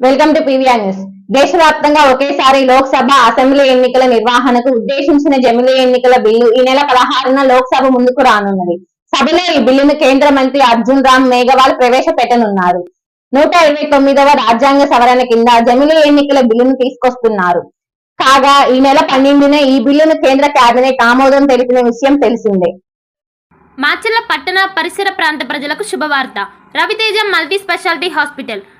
Welcome to PVR news దేశవ్యాప్తంగా ఒకేసారి Lok Sabha assembly ఎన్నికల నిర్వహణకు ఉద్దేశించిన జమిలీ ఎన్నికల బిల్లు ఈ నెల పదహారున లోక్సభ ముందుకు రానున్నది. సభలో ఈ బిల్లును కేంద్ర మంత్రి అర్జున్ రామ్ మేఘవాల్ ప్రవేశపెట్టనున్నారు. నూట ఇరవై తొమ్మిదవ రాజ్యాంగ సవరణ కింద జమిలీ ఎన్నికల బిల్లును తీసుకొస్తున్నారు. కాగా ఈ నెల పన్నెండున ఈ బిల్లును కేంద్ర కేబినెట్ ఆమోదం తెలిపిన విషయం తెలిసిందే. మాచర్ల పట్టణ పరిసర ప్రాంత ప్రజలకు శుభవార్త. Raviteja multi speciality hospital.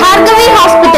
Hospital